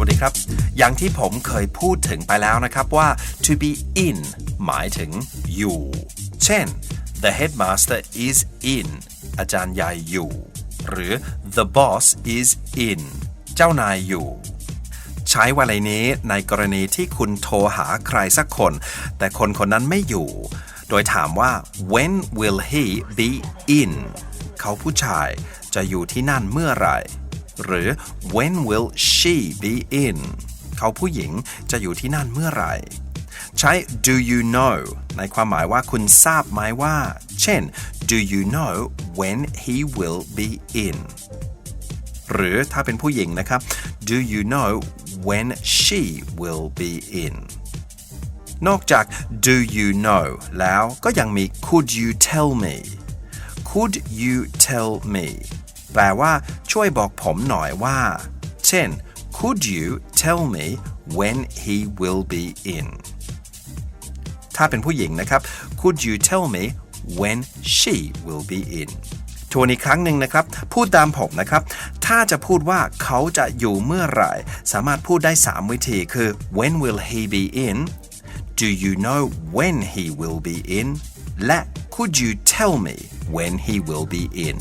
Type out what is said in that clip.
วัสดีครับ อย่างที่ผมเคยพูดถึงไปแล้วนะครับว่า to be in หมายถึงอยู่ เช่น the headmaster is in อาจารย์ใหญ่อยู่ หรือ the boss is in เจ้านายอยู่ ใช้วลีนี้ในกรณีที่คุณโทรหาใครสักคน แต่คนคนนั้นไม่อยู่ โดยถามว่า when will he be in เขาผู้ชายจะอยู่ที่นั่นเมื่อไหร่ หรือ when will she be in เขาผู้หญิงจะอยู่ที่นั่นเมื่อไหร่ ใช้ do you know ในความหมายว่าคุณทราบไหมว่า เช่น do you know when he will be in หรือถ้าเป็นผู้หญิงนะครับ do you know when she will be in นอกจาก do you know แล้วก็ยังมี could you tell me could you tell me แปลว่า ช่วยบอกผมหน่อยว่า เช่น could you tell me when he will be in ถ้าเป็นผู้หญิงนะครับ could you tell me when she will be in ทวนอีกครั้งหนึ่งนะครับ พูดตามผมนะครับ ถ้าจะพูดว่าเขาจะอยู่เมื่อไหร่ สามารถพูดได้ 3 วิธีคือ when will he be in do you know when he will be in และ could you tell me when he will be in